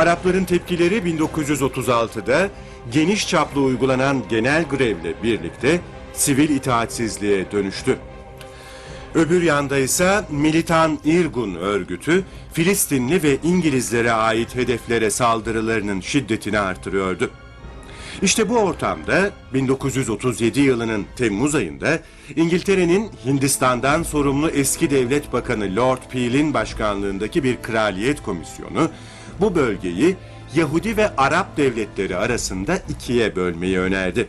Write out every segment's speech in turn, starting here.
Arapların tepkileri 1936'da geniş çaplı uygulanan genel grevle birlikte sivil itaatsizliğe dönüştü. Öbür yanda ise militan İrgun örgütü Filistinli ve İngilizlere ait hedeflere saldırılarının şiddetini artırıyordu. İşte bu ortamda 1937 yılının Temmuz ayında İngiltere'nin Hindistan'dan sorumlu eski devlet bakanı Lord Peel'in başkanlığındaki bir kraliyet komisyonu bu bölgeyi Yahudi ve Arap devletleri arasında ikiye bölmeyi önerdi.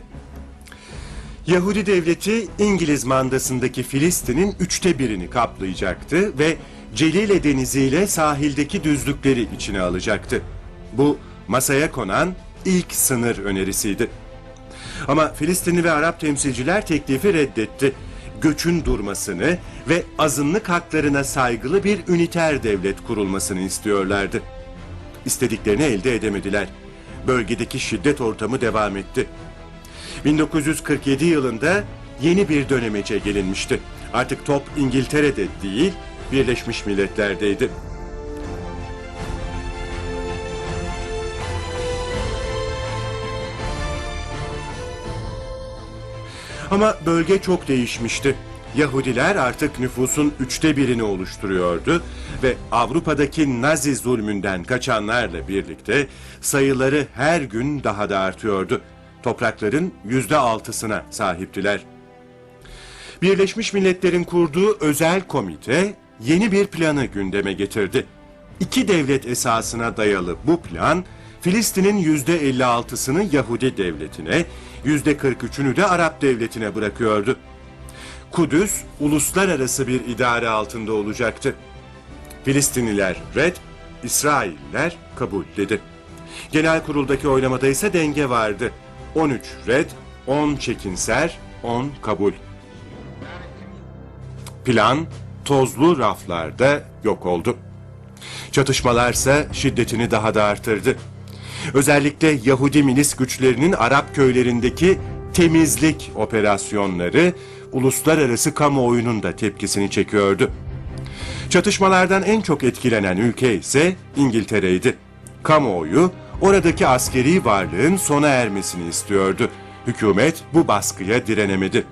Yahudi devleti İngiliz mandasındaki Filistin'in üçte birini kaplayacaktı ve Celile Denizi ile sahildeki düzlükleri içine alacaktı. Bu masaya konan ilk sınır önerisiydi. Ama Filistinli ve Arap temsilciler teklifi reddetti. Göçün durmasını ve azınlık haklarına saygılı bir üniter devlet kurulmasını istiyorlardı. İstediklerini elde edemediler. Bölgedeki şiddet ortamı devam etti. 1947 yılında yeni bir dönemece gelinmişti. Artık top İngiltere'de değil, Birleşmiş Milletler'deydi. Ama bölge çok değişmişti. Yahudiler artık nüfusun üçte birini oluşturuyordu ve Avrupa'daki Nazi zulmünden kaçanlarla birlikte sayıları her gün daha da artıyordu. Toprakların yüzde altısına sahiptiler. Birleşmiş Milletler'in kurduğu özel komite yeni bir planı gündeme getirdi. İki devlet esasına dayalı bu plan, Filistin'in yüzde 56'sını Yahudi devletine, yüzde 43'ünü de Arap devletine bırakıyordu. Kudüs, uluslararası bir idare altında olacaktı. Filistinliler red, İsrailler kabul dedi. Genel kuruldaki oylamada ise denge vardı. 13 red, 10 çekinser, 10 kabul. Plan tozlu raflarda yok oldu. Çatışmalarsa şiddetini daha da artırdı. Özellikle Yahudi milis güçlerinin Arap köylerindeki temizlik operasyonları uluslararası kamuoyunun da tepkisini çekiyordu. Çatışmalardan en çok etkilenen ülke ise İngiltere'ydi. Kamuoyu oradaki askeri varlığın sona ermesini istiyordu. Hükümet bu baskıya direnemedi.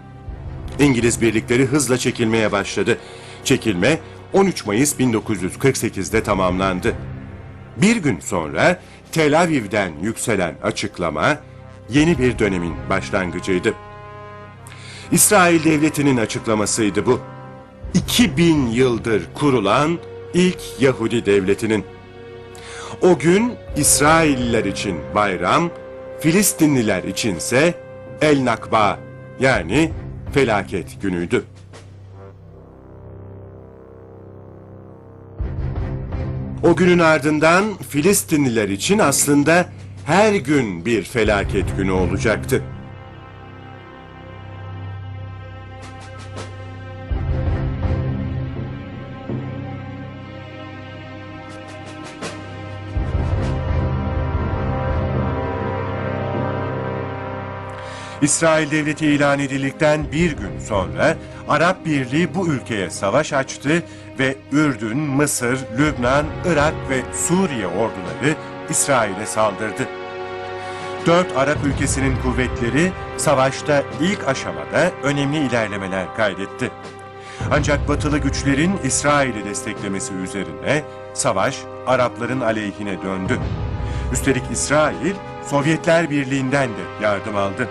İngiliz birlikleri hızla çekilmeye başladı. Çekilme 13 Mayıs 1948'de tamamlandı. Bir gün sonra Tel Aviv'den yükselen açıklama yeni bir dönemin başlangıcıydı. İsrail Devleti'nin açıklamasıydı bu. 2000 yıldır kurulan ilk Yahudi devletinin. O gün İsrailliler için bayram, Filistinliler içinse El Nakba yani felaket günüydü. O günün ardından Filistinliler için aslında her gün bir felaket günü olacaktı. İsrail Devleti ilan edildikten bir gün sonra Arap Birliği bu ülkeye savaş açtı ve Ürdün, Mısır, Lübnan, Irak ve Suriye orduları İsrail'e saldırdı. Dört Arap ülkesinin kuvvetleri savaşta ilk aşamada önemli ilerlemeler kaydetti. Ancak batılı güçlerin İsrail'i desteklemesi üzerine savaş Arapların aleyhine döndü. Üstelik İsrail Sovyetler Birliği'nden de yardım aldı.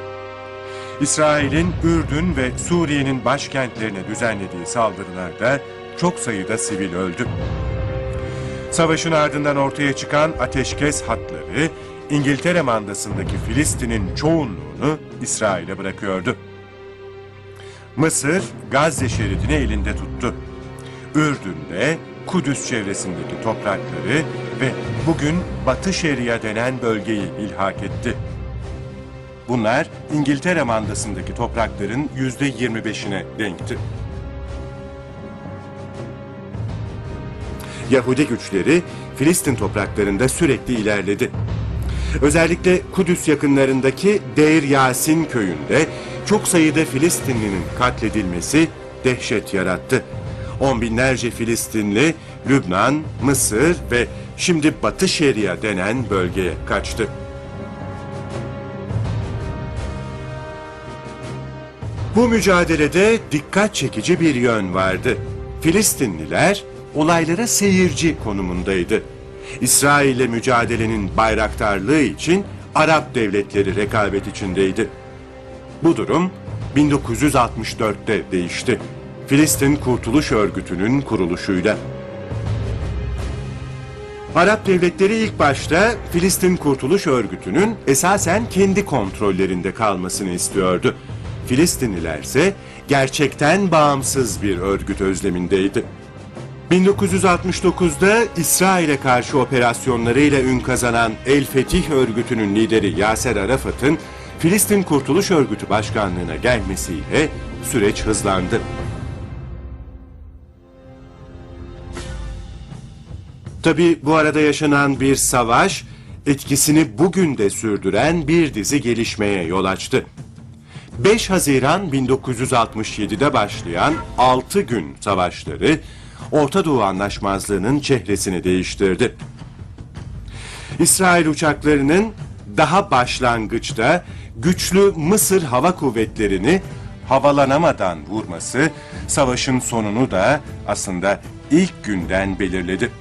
İsrail'in Ürdün ve Suriye'nin başkentlerine düzenlediği saldırılarda çok sayıda sivil öldü. Savaşın ardından ortaya çıkan ateşkes hatları İngiltere mandasındaki Filistin'in çoğunluğunu İsrail'e bırakıyordu. Mısır Gazze şeridini elinde tuttu. Ürdün'de Kudüs çevresindeki toprakları ve bugün Batı Şeria denen bölgeyi ilhak etti. Bunlar İngiltere mandasındaki toprakların yüzde 25'ine denkti. Yahudi güçleri Filistin topraklarında sürekli ilerledi. Özellikle Kudüs yakınlarındaki Deir Yasin köyünde çok sayıda Filistinlinin katledilmesi dehşet yarattı. On binlerce Filistinli Lübnan, Mısır ve şimdi Batı Şeria denen bölgeye kaçtı. Bu mücadelede dikkat çekici bir yön vardı. Filistinliler olaylara seyirci konumundaydı. İsrail ile mücadelenin bayraktarlığı için Arap devletleri rekabet içindeydi. Bu durum 1964'te değişti. Filistin Kurtuluş Örgütü'nün kuruluşuyla. Arap devletleri ilk başta Filistin Kurtuluş Örgütü'nün esasen kendi kontrollerinde kalmasını istiyordu. Filistinliler ise gerçekten bağımsız bir örgüt özlemindeydi. 1969'da İsrail'e karşı operasyonlarıyla ün kazanan El Fetih örgütünün lideri Yaser Arafat'ın Filistin Kurtuluş Örgütü başkanlığına gelmesiyle süreç hızlandı. Tabi bu arada yaşanan bir savaş etkisini bugün de sürdüren bir dizi gelişmeye yol açtı. 5 Haziran 1967'de başlayan 6 gün savaşları Orta Doğu Anlaşmazlığı'nın çehresini değiştirdi. İsrail uçaklarının daha başlangıçta güçlü Mısır hava kuvvetlerini havalanamadan vurması savaşın sonunu da aslında ilk günden belirledi.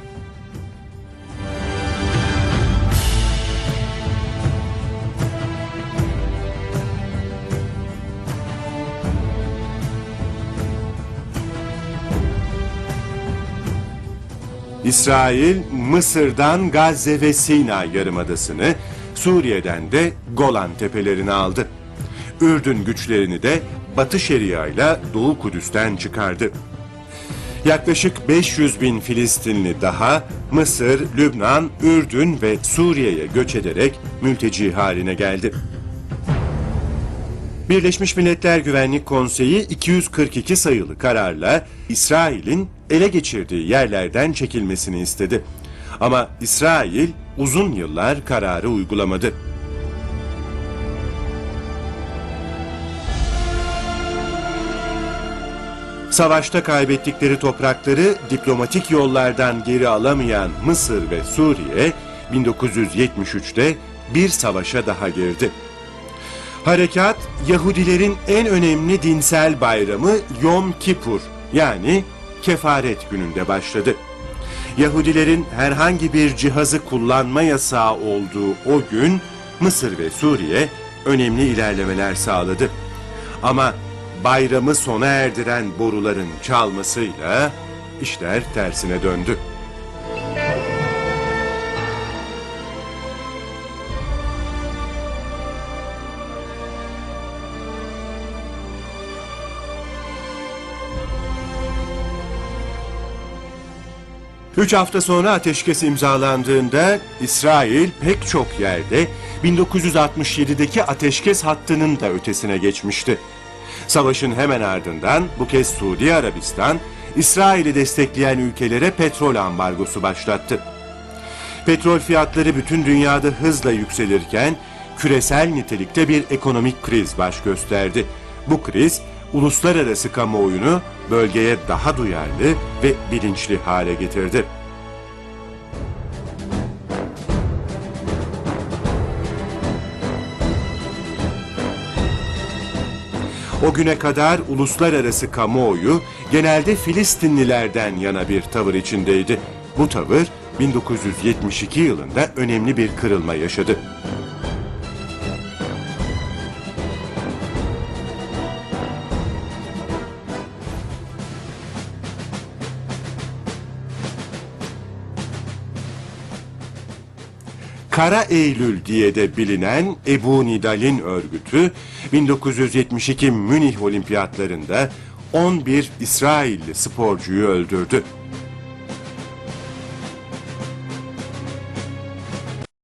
İsrail, Mısır'dan Gazze ve Sina yarımadasını, Suriye'den de Golan tepelerini aldı. Ürdün güçlerini de Batı Şeria ile Doğu Kudüs'ten çıkardı. Yaklaşık 500 bin Filistinli daha Mısır, Lübnan, Ürdün ve Suriye'ye göç ederek mülteci haline geldi. Birleşmiş Milletler Güvenlik Konseyi 242 sayılı kararla İsrail'in ele geçirdiği yerlerden çekilmesini istedi. Ama İsrail uzun yıllar kararı uygulamadı. Savaşta kaybettikleri toprakları diplomatik yollardan geri alamayan Mısır ve Suriye 1973'te bir savaşa daha girdi. Harekat Yahudilerin en önemli dinsel bayramı Yom Kipur yani kefaret gününde başladı. Yahudilerin herhangi bir cihazı kullanma yasağı olduğu o gün Mısır ve Suriye önemli ilerlemeler sağladı. Ama bayramı sona erdiren boruların çalmasıyla işler tersine döndü. Üç hafta sonra ateşkes imzalandığında İsrail pek çok yerde 1967'deki ateşkes hattının da ötesine geçmişti. Savaşın hemen ardından bu kez Suudi Arabistan, İsrail'i destekleyen ülkelere petrol ambargosu başlattı. Petrol fiyatları bütün dünyada hızla yükselirken küresel nitelikte bir ekonomik kriz baş gösterdi. Bu kriz uluslararası kamuoyunu bölgeye daha duyarlı ve bilinçli hale getirdi. O güne kadar uluslararası kamuoyu genelde Filistinlilerden yana bir tavır içindeydi. Bu tavır 1972 yılında önemli bir kırılma yaşadı. Kara Eylül diye de bilinen Ebu Nidal'in örgütü 1972 Münih Olimpiyatlarında 11 İsrailli sporcuyu öldürdü.